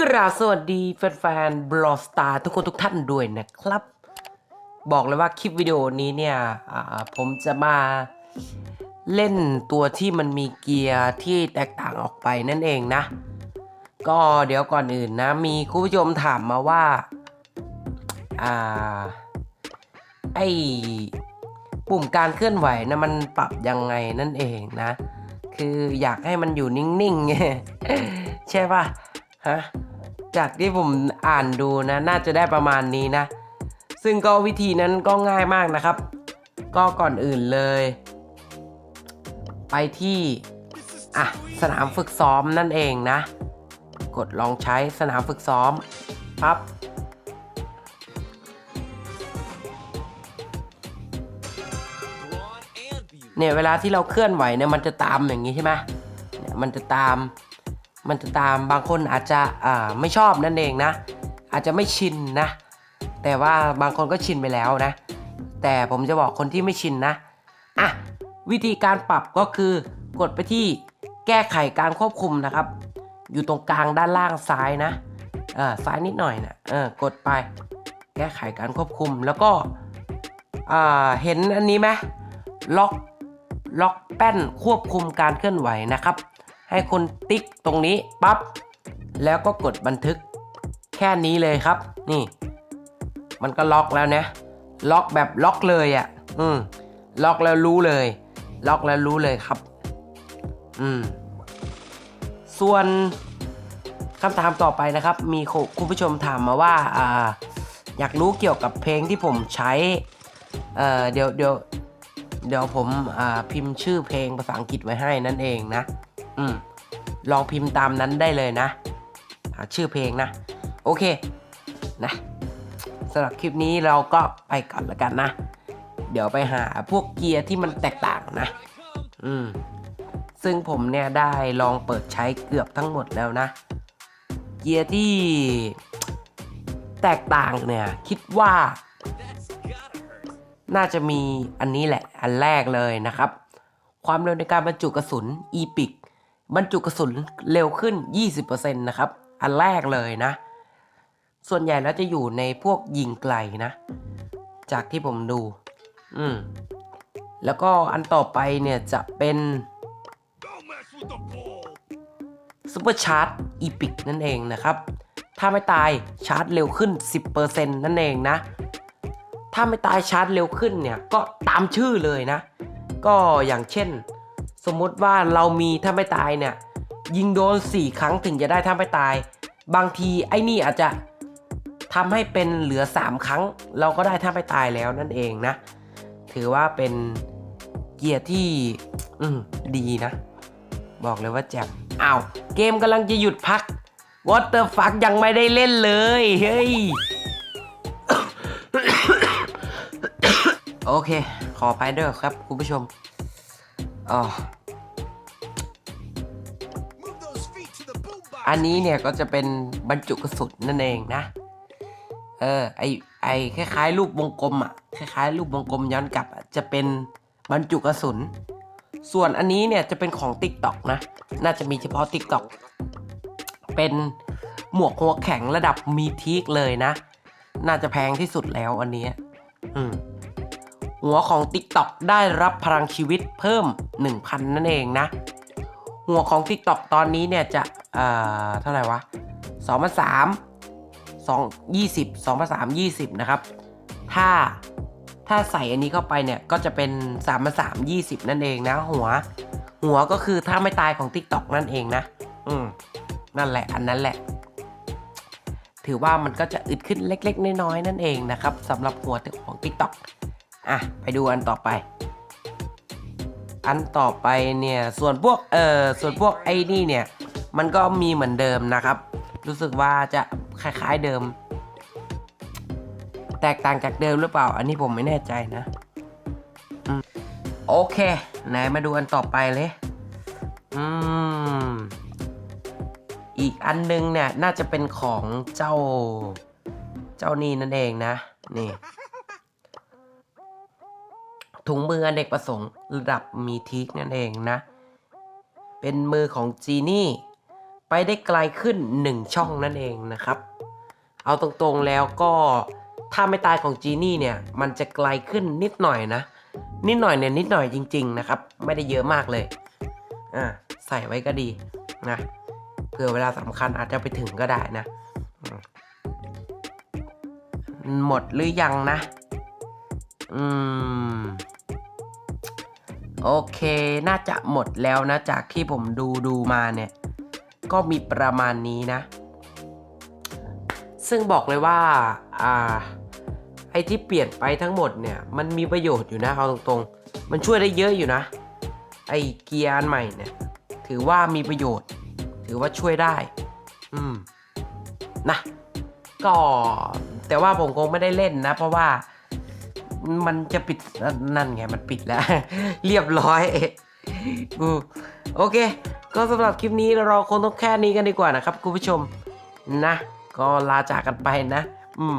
กราบสวัสดีแฟนๆบลอสตาทุกคนทุกท่านด้วยนะครับ บอกเลยว่าคลิปวิดีโอนี้เนี่ยผมจะมาเล่นตัวที่มันมีเกียร์ที่แตกต่างออกไปนั่นเองนะ ก็เดี๋ยวก่อนอื่นนะ มีคุณผู้ชมถามมาว่าอ่าไอปุ่มการเคลื่อนไหวนะมันปรับยังไงนั่นเองนะ คืออยากให้มันอยู่นิ่งๆใช่ป่ะฮะ จากที่ผมอ่านดูนะ น่าจะได้ประมาณนี้นะ ซึ่งก็วิธีนั้นก็ง่ายมากนะครับ ก็ก่อนอื่นเลย ไปที่อะสนามฝึกซ้อมนั่นเองนะ กดลองใช้สนามฝึกซ้อมปั๊บเนี่ยเวลาที่เราเคลื่อนไหวเนี่ยมันจะตามอย่างนี้ใช่ไหมเนี่ยมันจะตาม มันจะตามบางคนอาจจะไม่ชอบนั่นเองนะ อาจจะไม่ชินนะ แต่ว่าบางคนก็ชินไปแล้วนะ แต่ผมจะบอกคนที่ไม่ชินนะอะวิธีการปรับก็คือกดไปที่แก้ไขการควบคุมนะครับ อยู่ตรงกลางด้านล่างซ้ายนะเออซ้ายนิดหน่อยนะเออกดไปแก้ไขการควบคุมแล้วก็อ่าเห็นอันนี้ไหมล็อกล็อกแป้นควบคุมการเคลื่อนไหวนะครับ ให้คุณติ๊กตรงนี้ปั๊บแล้วก็กดบันทึกแค่นี้เลยครับ นี่ มันก็ล็อกแล้วนะ ล็อกแบบล็อกเลยอะ่ะ อืมล็อกแล้วรู้เลย ล็อกแล้วรู้เลยครับ อืม ส่วนคำถามต่อไปนะครับ มีคุณผู้ชมถามมาว่าอ่าอยากรู้เกี่ยวกับเพลงที่ผมใช้ เอ่อ เดี๋ยวเดี๋ยวเดี๋ยวผมพิมพ์ชื่อเพลงภาษาอังกฤษไว้ให้นั่นเองนะ อืมลองพิมพ์ตามนั้นได้เลยนะหาชื่อเพลงนะ โอเคนะสำหรับคลิปนี้เราก็ไปก่อนละกันนะ เดี๋ยวไปหาพวกเกียร์ที่มันแตกต่างนะ อืม ซึ่งผมเนี่ยได้ลองเปิดใช้เกือบทั้งหมดแล้วนะ เกียร์ที่แตกต่างเนี่ย คิดว่า น่าจะมีอันนี้แหละ อันแรกเลยนะครับ ความเร็วในการบรรจุกระสุน EPIC บรรจุกระสุนเร็วขึ้น 20%นะครับ อันแรกเลยนะ ส่วนใหญ่แล้วจะอยู่ในพวกยิงไกลนะ จากที่ผมดู อืม แล้วก็อันต่อไปเนี่ยจะเป็นซูเปอร์ชาร์จอีพิกนั่นเองนะครับ ถ้าไม่ตายชาร์จเร็วขึ้น 10%นั่นเองนะ ถ้าไม่ตายชาร์จเร็วขึ้นเนี่ย ก็ตามชื่อเลยนะ ก็อย่างเช่น สมมุติว่าเรามีถ้าไม่ตายเนี่ย ยิงโดน 4 ครั้งถึงจะได้ถ้าไม่ตาย บางทีไอ้นี่อาจจะทำให้เป็นเหลือ 3 ครั้ง เราก็ได้ถ้าไม่ตายแล้วนั่นเองนะ ถือว่าเป็นเกียร์ที่อืดีนะ บอกเลยว่าแจ่มอ้าวเกมกำลังจะหยุดพัก What the fuck ยังไม่ได้เล่นเลย เฮ้ย โอเค ขอไปด้วยครับ คุณผู้ชม อ๋ออันนี้เนี่ยก็จะเป็นบรรจุกระสุนนั่นเองนะ เออไอไอคล้ายๆรูปวงกลมอะคล้ายๆรูปวงกลมย้อนกลับอะจะเป็นบรรจุกระสุน ส่วนอันนี้เนี่ยจะเป็นของ TikTok นะ น่าจะมีเฉพาะ TikTok เป็นหมวกหัวแข็งระดับมีทีกเลยนะ น่าจะแพงที่สุดแล้วอันนี้ อืม หัวของ TikTok ได้รับพลังชีวิตเพิ่ม 1,000 นั่นเองนะ หัวของ TikTok ตอนนี้เนี่ยจะเอ่อเท่าไหร่วะ2,003 2 20 2 0 3 20 นะครับ ถ้าถ้าใส่อันนี้เข้าไปเนี่ยก็จะเป็น3 3 20 นั่นเองนะ หัว หัวก็คือถ้าไม่ตายของ TikTok นั่นเองนะ อืม นั่นแหละอันนั้นแหละ ถือว่ามันก็จะอึดขึ้นเล็ก ๆ น้อยๆนั่นเองนะครับสำหรับหัวของ TikTok อะไปดูอันต่อไป อันต่อไปเนี่ยส่วนพวกเอ่อส่วนพวกไอ้นี่เนี่ย มันก็มีเหมือนเดิมนะครับ รู้สึกว่าจะคล้ายๆเดิม แตกต่างจากเดิมหรือเปล่า อันนี้ผมไม่แน่ใจนะอโอเค ไหนมาดูอันต่อไปเลย อืม อีกอันนึงเนี่ย น่าจะเป็นของเจ้า เจ้านี่นั่นเองนะ นี่ ถุงมืออเนกประสงค์ระดับมีทิกนั่นเองนะ เป็นมือของจีนี่ ไปได้ไกลขึ้น 1 ช่องนั่นเองนะครับ เอาตรงๆแล้วก็ถ้าไม่ตายของจีนี่เนี่ย มันจะไกลขึ้นนิดหน่อยนะ นิดหน่อยเนี่ยนิดหน่อยจริง ๆ นะครับ ไม่ได้เยอะมากเลยอ่าใส่ไว้ก็ดีนะเผื่อเวลาสำคัญอาจจะไปถึงก็ได้นะ หมดหรือยังนะ อืม โอเค น่าจะหมดแล้วนะ จากที่ผมดูดูมาเนี่ย ก็มีประมาณนี้นะ ซึ่งบอกเลยว่า อ่า ไอที่เปลี่ยนไปทั้งหมดเนี่ย มันมีประโยชน์อยู่นะ เอาตรงๆ มันช่วยได้เยอะอยู่นะ ไอเกียร์อันใหม่เนี่ย ถือว่ามีประโยชน์ ถือว่าช่วยได้ อืม นะ ก็แต่ว่าผมคงไม่ได้เล่นนะ เพราะว่า มันจะปิดนั่นไงมันปิดแล้ว เรียบร้อยอืมโอเค ก็สำหรับคลิปนี้เราคงต้องแค่นี้กันดีกว่านะครับคุณผู้ชมนะ ก็ลาจากกันไปนะ อืม